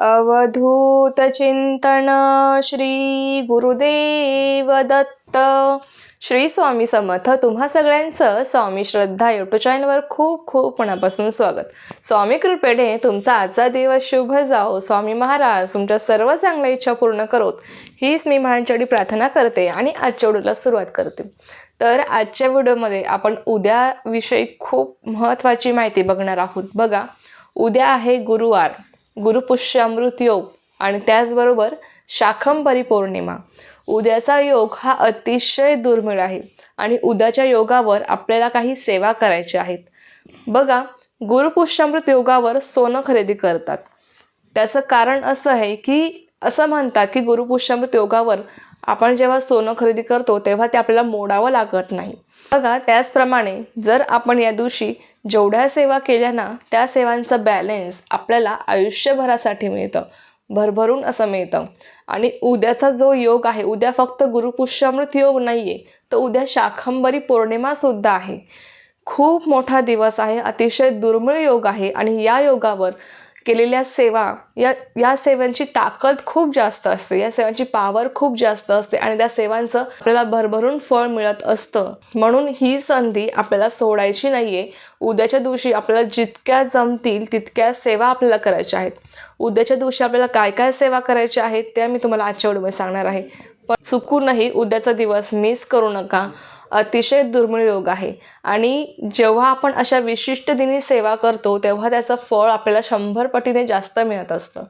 अवधूत चिंतन श्री गुरुदेव दत्त. श्री स्वामी समर्थ तुम्हा सगळ्यांचं स्वामी श्रद्धा यूट्यूब चॅनलवर खूप खूप मनापासून स्वागत. स्वामी कृपेने तुमचा आजचा दिवस शुभ जाओ स्वामी महाराज तुमच्या सर्व चांगल्या इच्छा पूर्ण करोत. हीच मी महाराजांच्याकडे प्रार्थना करते आणि आजच्या व्हिडिओला सुरुवात करते. तर आजच्या व्हिडिओमध्ये आपण उद्याविषयी खूप महत्त्वाची माहिती बघणार आहोत. बघा उद्या आहे गुरुवार. गुरुपुष्य अमृत योग आणि त्याचबरोबर शाखंबरी पौर्णिमा उद्याचा योग हा अतिशय दुर्मिळ आहे आणि उद्याच्या योगावर आपल्याला काही सेवा करायच्या आहेत. बघा गुरुपुष्यामृत योगावर सोनं खरेदी करतात. त्याचं कारण असं आहे की असं म्हणतात की गुरुपुष्यामृत योगावर आपण जेव्हा सोनं खरेदी करतो तेव्हा ते आपल्याला मोडावं लागत नाही. बघा त्याचप्रमाणे जर आपण या दिवशी जेवढ्या सेवा केल्या ना त्या सेवांचं बॅलेन्स आपल्याला आयुष्यभरासाठी मिळतं. भरभरून असं मिळतं. आणि उद्याचा जो योग आहे उद्या फक्त गुरुपुष्यामृत योग नाही आहे तर उद्या शाखंबरी पौर्णिमासुद्धा आहे. खूप मोठा दिवस आहे अतिशय दुर्मिळ योग आहे आणि या योगावर केलेल्या सेवा या या सेवांची ताकद खूप जास्त असते. या सेवांची पावर खूप जास्त असते आणि त्या सेवांचं आपल्याला भरभरून फळ मिळत असतं. म्हणून ही संधी आपल्याला सोडायची नाही आहे उद्याच्या दिवशी आपल्याला जितक्या जमतील तितक्या सेवा आपल्याला करायच्या आहेत. उद्याच्या दिवशी आपल्याला काय काय सेवा करायच्या आहेत त्या मी तुम्हाला आजच्या व्हिडिओमध्ये सांगणार आहे. पण चुकूनही उद्याचा दिवस मिस करू नका. अतिशय दुर्मिळ योग आहे. आणि जेव्हा आपण अशा विशिष्ट दिनी सेवा करतो तेव्हा त्याचं फळ आपल्याला शंभर पटीने जास्त मिळत असतं.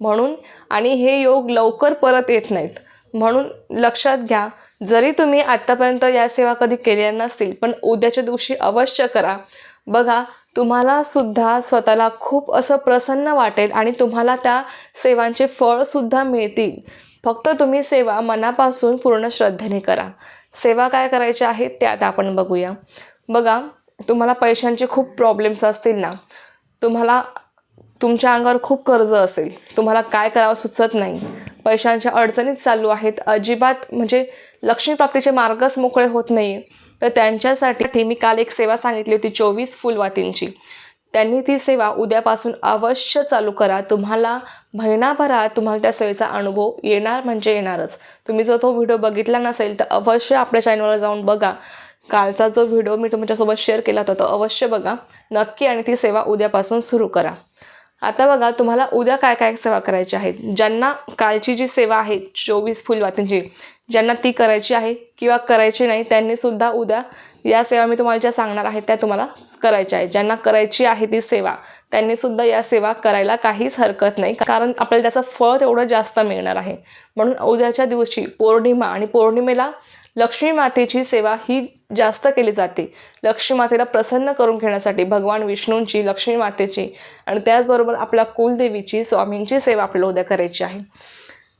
म्हणून आणि हे योग लवकर परत येत नाहीत. म्हणून लक्षात घ्या जरी तुम्ही आत्तापर्यंत या सेवा कधी केल्या नसतील पण उद्याच्या दिवशी अवश्य करा. बघा तुम्हाला सुद्धा स्वतःला खूप असं प्रसन्न वाटेल आणि तुम्हाला त्या सेवांचे फळसुद्धा मिळतील. फक्त तुम्ही सेवा मनापासून पूर्ण श्रद्धेने करा. सेवा काय करायच्या आहेत त्यात आपण बघूया. बघा तुम्हाला पैशांचे खूप प्रॉब्लेम्स असतील ना. तुम्हाला तुमच्या अंगावर खूप कर्ज असेल. तुम्हाला काय करावं सुचत नाही. पैशांच्या अडचणीत चालू आहेत. अजिबात म्हणजे लक्ष्मीप्राप्तीचे मार्गच मोकळे होत नाही तर त्यांच्यासाठी मी काल एक सेवा सांगितली होती चोवीस फुलवातींची. त्यांनी ती सेवा उद्यापासून अवश्य चालू करा. तुम्हाला महिनाभरात तुम्हाला त्या सेवेचा अनुभव येणार म्हणजे येणारच. तुम्ही जर तो व्हिडिओ बघितला नसेल तर अवश्य आपल्या चॅनलवर जाऊन बघा. कालचा जो व्हिडिओ मी तुमच्यासोबत शेअर केला होता तो अवश्य बघा. नक्की आणि ती सेवा उद्यापासून सुरू करा. आता बघा तुम्हाला उद्या काय काय सेवा करायची आहेत? ज्यांना कालची जी सेवा आहे चोवीस फुलवातींची ज्यांना ती करायची आहे किंवा करायची नाही त्यांनी सुद्धा उद्या या सेवा मी तुम्हाला ज्या सांगणार आहेत त्या तुम्हाला करायच्या आहेत. ज्यांना करायची आहे ती सेवा त्यांनी सुद्धा या सेवा करायला काहीच हरकत नाही. कारण आपल्याला त्याचं फळ तेवढं जास्त मिळणार आहे. म्हणून उद्याच्या दिवशी पौर्णिमा आणि पौर्णिमेला लक्ष्मी मातेची सेवा ही जास्त केली जाते. लक्ष्मी मातेला प्रसन्न करून घेण्यासाठी भगवान विष्णूंची लक्ष्मी मातेची आणि त्याचबरोबर आपल्या कुलदेवीची स्वामींची सेवा आपल्याला उद्या करायची आहे.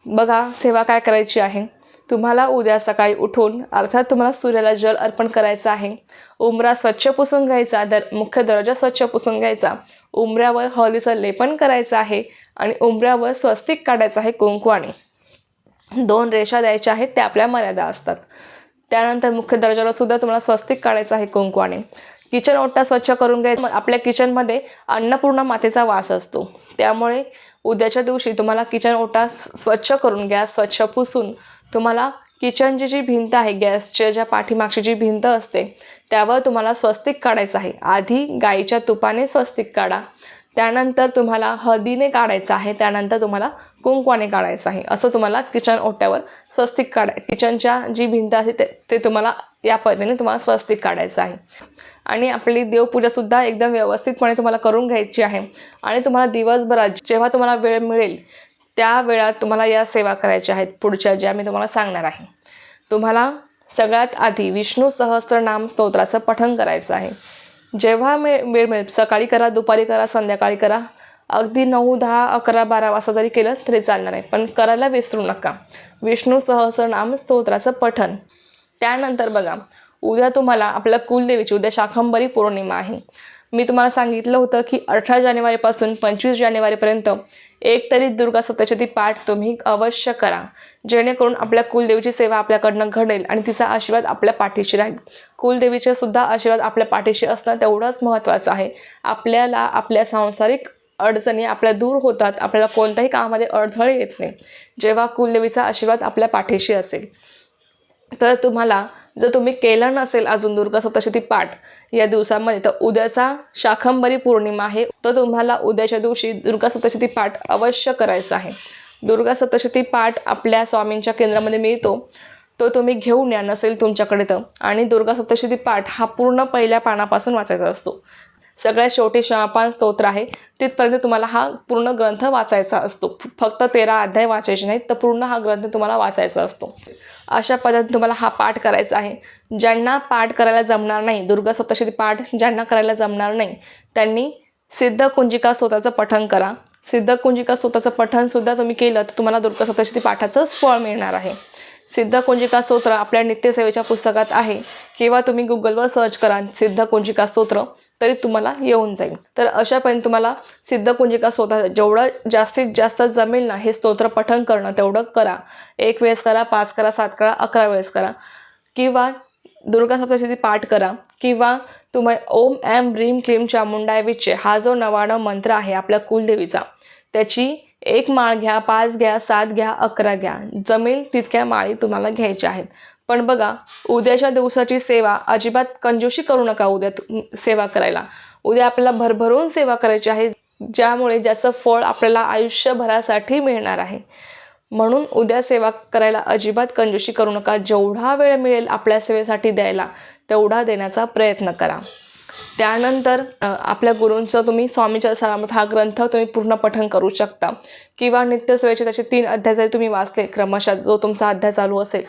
बघा सेवा काय करायची आहे? तुम्हाला उद्या सकाळी उठून अर्थात तुम्हाला सूर्याला जल अर्पण करायचं आहे. उमरा स्वच्छ पुसून घ्यायचा दर मुख्य दरवाजा स्वच्छ पुसून घ्यायचा. उमऱ्यावर हळदीचं लेपन करायचं आहे आणि उमऱ्यावर स्वस्तिक काढायचं आहे कुंकवाने दोन रेषा द्यायच्या आहेत त्या आपल्या मर्यादा असतात. त्यानंतर मुख्य दर्जावर सुद्धा तुम्हाला स्वस्तिक काढायचं आहे कुंकवाने किचन ओटा स्वच्छ करून घ्यायचं. आपल्या किचनमध्ये अन्नपूर्ण मातेचा वास असतो. त्यामुळे उद्याच्या दिवशी तुम्हाला किचन ओटा स्वच्छ करून गॅस स्वच्छ पुसून. तुम्हाला किचनची जी भिंत आहे गॅसच्या ज्या पाठीमागची जी भिंत असते त्यावर तुम्हाला स्वस्तिक काढायचं आहे. आधी गाईच्या तुपाने स्वस्तिक काढा. त्यानंतर तुम्हाला हळदीने काढायचं आहे त्यानंतर तुम्हाला कुंकवाने काढायचं आहे. असं तुम्हाला किचन ओट्यावर स्वस्तिक काढाय किचनच्या जी भिंत आहे ते ते तुम्हाला या पद्धतीने तुम्हाला स्वस्तिक काढायचं आहे. आणि आपली देवपूजासुद्धा एकदम व्यवस्थितपणे तुम्हाला करून घ्यायची आहे. आणि तुम्हाला दिवसभरात जेव्हा तुम्हाला वेळ मिळेल त्या वेळात तुम्हाला या सेवा करायच्या आहेत पुढच्या ज्या मी तुम्हाला सांगणार आहे. तुम्हाला सगळ्यात आधी विष्णू सहस्रनाम स्तोत्राचं पठण करायचं आहे. जेव्हा मे वेळ मिळेल सकाळी करा दुपारी करा संध्याकाळी करा अगदी नऊ दहा अकरा बारा वाजता जरी केलं तरी चालणार आहे पण करायला विसरू नका. विष्णू सहस्रनाम स्तोत्राचं पठण. त्यानंतर बघा उद्या तुम्हाला आपल्या कुलदेवीची उद्या शाखंबरी पौर्णिमा आहे. मी तुम्हाला सांगितलं होतं की अठरा जानेवारीपासून पंचवीस जानेवारीपर्यंत एक तरी दुर्गा सप्तशती पाठ तुम्ही अवश्य करा. जेणेकरून आपल्या कुलदेवीची सेवा आपल्याकडनं घडेल आणि तिचा आशीर्वाद आपल्या पाठीशी राहील. कुलदेवीचे सुद्धा आशीर्वाद आपल्या पाठीशी असणं तेवढंच महत्त्वाचं आहे. आपल्याला आपल्या सांसारिक अडचणी आपल्या दूर होतात. आपल्याला कोणत्याही कामामध्ये अडथळे येत नाही. जेव्हा कुलदेवीचा आशीर्वाद आपल्या पाठीशी असेल. तर तुम्हाला जर तुम्ही केलं नसेल अजून दुर्गा सप्तशती पाठ या दिवसामध्ये तर उद्याचा शाखंबरी पौर्णिमा आहे. तर तुम्हाला उद्याच्या दिवशी दुर्गा सप्तशती पाठ अवश्य करायचा आहे. दुर्गा सप्तशती पाठ आपल्या स्वामींच्या केंद्रामध्ये मिळतो. तो तुम्ही घेऊन या नसेल तुमच्याकडे तर. आणि दुर्गा सप्तशती पाठ हा पूर्ण पहिल्या पानापासून वाचायचा असतो. सगळ्यात शेवटी शहापान स्तोत्र आहे. तिथपर्यंत तुम्हाला हा पूर्ण ग्रंथ वाचायचा असतो. फक्त तेरा अध्याय वाचायचे नाहीत तर पूर्ण हा ग्रंथ तुम्हाला वाचायचा असतो. अशा पद्धतीने तुम्हाला हा पाठ करायचा आहे. ज्यांना पाठ करायला जमणार नाही दुर्गा सप्तशती पाठ ज्यांना करायला जमणार नाही त्यांनी सिद्ध कुंजिका स्वतःचं पठन करा. सिद्ध कुंजिका स्वतःचं पठनसुद्धा तुम्ही केलं तर तुम्हाला दुर्गा सप्तशती पाठाचंच फळ मिळणार आहे. सिद्ध कुंजिका स्तोत्र आपल्या नित्यसेवेच्या पुस्तकात आहे. किंवा तुम्ही गुगलवर सर्च करा सिद्ध कुंजिका स्तोत्र तरी तुम्हाला येऊन जाईल. तर अशापर्यंत तुम्हाला सिद्ध कुंजिका स्तोत्र जेवढं जास्तीत जास्त जमेल ना हे स्तोत्र पठण करणं तेवढं करा. एक वेळेस करा पाच करा सात करा अकरा वेळेस करा. किंवा दुर्गा सप्तशती पाठ करा. किंवा तुम्ही ओम एम ह्रीम क्लीम चामुंडाय विचे हा जो नवाणव मंत्र आहे आपल्या कुलदेवीचा त्याची एक माळ घ्या पाच घ्या सात घ्या अकरा घ्या. जमेल तितक्या माळी तुम्हाला घ्यायच्या आहेत. पण बघा उद्याच्या दिवसाची सेवा अजिबात कंजूशी करू नका उद्या सेवा करायला. उद्या आपल्याला भरभरून सेवा करायची आहे ज्यामुळे ज्याचं फळ आपल्याला आयुष्यभरासाठी मिळणार आहे. म्हणून उद्या सेवा करायला अजिबात कंजूशी करू नका. जेवढा वेळ मिळेल आपल्या सेवेसाठी द्यायला तेवढा देण्याचा प्रयत्न करा. त्यानंतर आपल्या गुरूंचं तुम्ही स्वामीच्या सरामत हा ग्रंथ तुम्ही पूर्ण पठन करू शकता. किंवा नित्यसेवेचे त्याचे तीन अध्याय जरी तुम्ही वाचले क्रमशः जो तुमचा अध्याय चालू असेल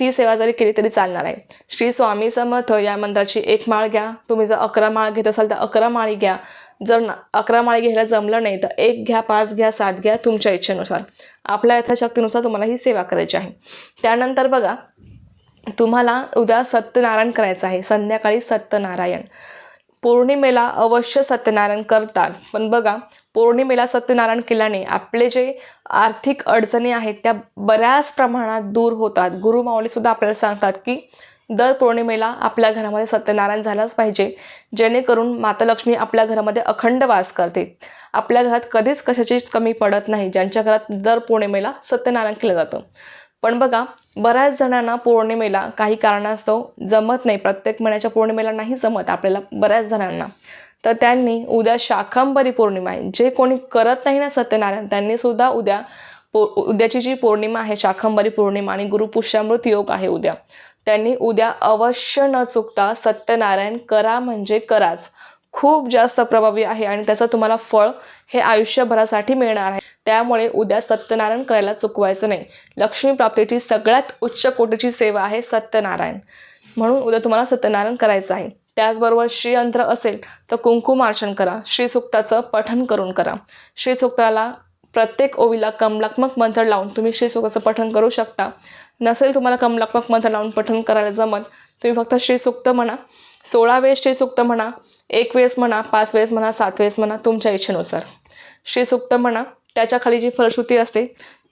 ती सेवा जरी केली तरी चालणार आहे. श्री स्वामी समर्थ या मंत्राची एक माळ घ्या. तुम्ही जर अकरा माळ घेत असाल तर अकरा माळी घ्या. जर ना अकरा माळी घ्यायला जमलं नाही तर एक घ्या पाच घ्या सात घ्या तुमच्या इच्छेनुसार. आपल्या यथाशक्तीनुसार तुम्हाला ही सेवा करायची आहे. त्यानंतर बघा तुम्हाला उद्या सत्यनारायण करायचं आहे. संध्याकाळी सत्यनारायण. पौर्णिमेला अवश्य सत्यनारायण करतात. पण बघा पौर्णिमेला सत्यनारायण केल्याने आपले जे आर्थिक अडचणी आहेत त्या बऱ्याच प्रमाणात दूर होतात. गुरुमाऊलीसुद्धा आपल्याला सांगतात की दर पौर्णिमेला आपल्या घरामध्ये सत्यनारायण झालाच पाहिजे. जेणेकरून माता लक्ष्मी आपल्या घरामध्ये अखंड वास करते. आपल्या घरात कधीच कशाचीच कमी पडत नाही. ज्यांच्या घरात दर पौर्णिमेला सत्यनारायण केलं जातं. पण बघा बऱ्याच जणांना पौर्णिमेला काही कारणास्तव जमत नाही. प्रत्येक महिन्याच्या पौर्णिमेला नाही जमत आपल्याला बऱ्याच जणांना. तर त्यांनी उद्या शाखांबरी पौर्णिमा आहे. जे कोणी करत नाही ना सत्यनारायण त्यांनी सुद्धा उद्या पौ उद्याची जी पौर्णिमा आहे शाखंबरी पौर्णिमा आणि गुरुपुष्यामृत योग आहे उद्या त्यांनी उद्या अवश्य न चुकता सत्यनारायण करा म्हणजे कराच. खूप जास्त प्रभावी आहे आणि त्याचं तुम्हाला फळ हे आयुष्यभरासाठी मिळणार आहे. त्यामुळे उद्या सत्यनारायण करायला चुकवायचं नाही. लक्ष्मी प्राप्तीची सगळ्यात उच्च कोटीची सेवा आहे सत्यनारायण. म्हणून उद्या तुम्हाला सत्यनारायण करायचं आहे. त्याचबरोबर श्रीयंत्र असेल तर कुंकुमार्चन करा. श्रीसुक्ताचं पठन करून करा. श्रीसुक्ताला प्रत्येक ओवीला कमलात्मक मंत्र लावून तुम्ही श्रीसुक्ताचं पठन करू शकता. नसेल तुम्हाला कमलात्मक मंत्र लावून पठन करायला जमत तुम्ही फक्त श्रीसुक्त म्हणा. सोळा वेळेस श्रीसुक्त म्हणा एक वेळेस म्हणा पाच वेळेस म्हणा सात वेळेस म्हणा तुमच्या इच्छेनुसार. श्रीसुक्त म्हणा. त्याच्याखाली जी फलश्रुती असते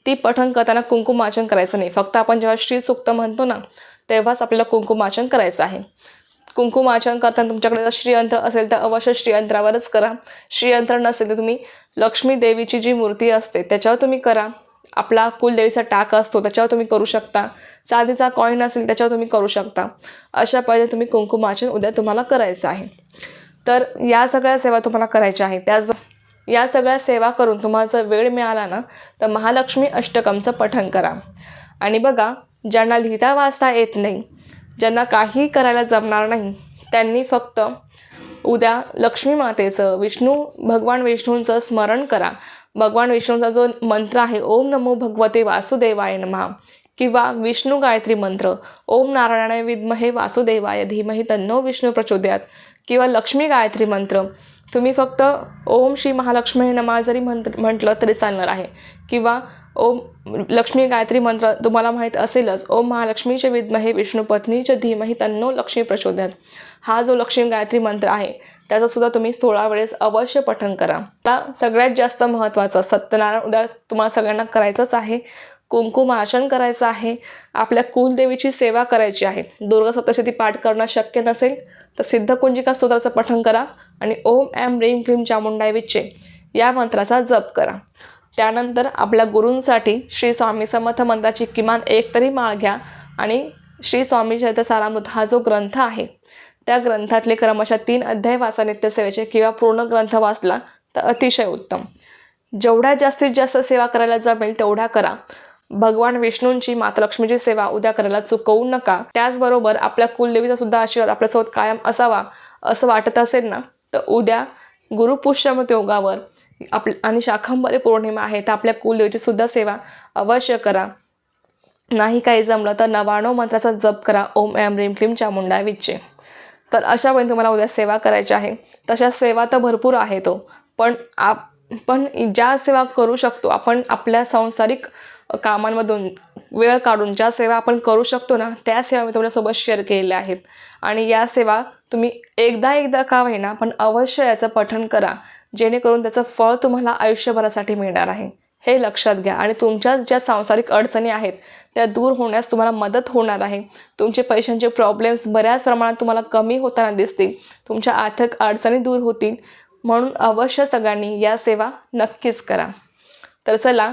ती पठण करताना कुंकुमाचन करायचं नाही. फक्त आपण जेव्हा श्रीसुक्त म्हणतो ना तेव्हाच आपल्याला कुंकुमार्चन करायचं आहे. कुंकुमाचन करताना तुमच्याकडे जर श्रीयंत्र असेल तर अवश्य श्रीयंत्रावरच करा. श्रीयंत्र नसेल तर तुम्ही लक्ष्मी देवीची जी मूर्ती असते त्याच्यावर तुम्ही करा. आपला कुलदेवीचा टाक असतो त्याच्यावर तुम्ही करू शकता. चांदीचा कॉईन असेल त्याच्यावर तुम्ही करू शकता. अशा पद्धतीने तुम्ही कुंकुमाचन उद्या तुम्हाला करायचं आहे. तर या सगळ्या सेवा तुम्हाला करायच्या आहेत. त्याच या सगळ्या सेवा करून तुम्हाला जर वेळ मिळाला ना तर महालक्ष्मी अष्टकमचं पठण करा. आणि बघा ज्यांना लिहिता वाचता येत नाही ज्यांना काही करायला जमणार नाही त्यांनी फक्त उद्या लक्ष्मी मातेचं विष्णू भगवान विष्णूंचं स्मरण करा. भगवान विष्णूचा जो मंत्र आहे ओम नमो भगवते वासुदेवाय नमः किंवा विष्णू गायत्री मंत्र ओम नारायणाय विद्महे वासुदेवाय धीमहि तन्नो विष्णू प्रचोदयात किंवा लक्ष्मी गायत्री मंत्र तुम्ही फक्त ओम श्री महालक्ष्मी नमा जरी म्हण म्हटलं तरी चालणार आहे. किंवा ओम लक्ष्मी गायत्री मंत्र तुम्हाला माहीत असेलच ओम महालक्ष्मीचे विद्महे विष्णू पत्नीचे धीमही तन्नो लक्ष्मी प्रचोदयात. हा जो लक्ष्मी गायत्री मंत्र आहे त्याचं सुद्धा तुम्ही सोळा वेळेस अवश्य पठण करा. आता सगळ्यात जास्त महत्त्वाचं सत्यनारायण उद्या तुम्हाला सगळ्यांना करायचंच आहे. कुंकुमार्चन करायचं आहे. आपल्या कुलदेवीची सेवा करायची आहे. दुर्गा सप्तशती पाठ करणं शक्य नसेल तर सिद्धकुंजिका स्तोत्राचं पठण करा. आणि ओम एम ह्रीम क्लीम चामुंडाय विच्चे या मंत्राचा जप करा. त्यानंतर आपल्या गुरूंसाठी श्री स्वामी समर्थ मंत्राची किमान एक तरी माळ घ्या आणि श्री स्वामी चरित्र सारामृत हा जो ग्रंथ आहे त्या ग्रंथातले क्रमशः तीन अध्याय वाचा नित्यसेवेचे किंवा पूर्ण ग्रंथ वाचला तर अतिशय उत्तम. जेवढ्या जास्तीत जास्त सेवा करायला जमेल तेवढ्या करा. भगवान विष्णूंची माता लक्ष्मीची सेवा उद्या करायला चुकवू नका. त्याचबरोबर आपल्या कुलदेवीचा सुद्धा आशीर्वाद आपल्यासोबत कायम असावा असं वाटत असेल ना? तर उद्या गुरुपुष्यमत योगावर आप आणि शाखंबरी पौर्णिमा आहे तर आपल्या कुलदेवीची सुद्धा सेवा अवश्य करा. नाही काही जमलं तर नवाणव मंत्राचा जप करा. ओम एम रीम क्लीम चामुंडा विच्चे. तर अशा वेळी तुम्हाला उद्या सेवा करायची आहे. तशा सेवा तर भरपूर आहे तो हो. पण आप पण ज्या सेवा करू शकतो आपण आपल्या सांसारिक कामांमधून वेळ काढून ज्या सेवा आपण करू शकतो ना त्या सेवा मी तुमच्यासोबत शेअर केलेल्या आहेत. आणि या सेवा तुम्ही एकदा एकदा का होईना पण अवश्य याचं पठण करा. जेणेकरून त्याचं फळ तुम्हाला आयुष्यभरासाठी मिळणार आहे. हे लक्षात घ्या. आणि तुमच्या ज्या सांसारिक अडचणी आहेत त्या दूर होण्यास तुम्हाला मदत होणार आहे. तुमचे पैशांचे प्रॉब्लेम्स बऱ्याच प्रमाणात तुम्हाला कमी होताना दिसतील. तुमच्या आर्थिक अडचणी दूर होतील. म्हणून अवश्य सगळ्यांनी या सेवा नक्कीच करा. तर चला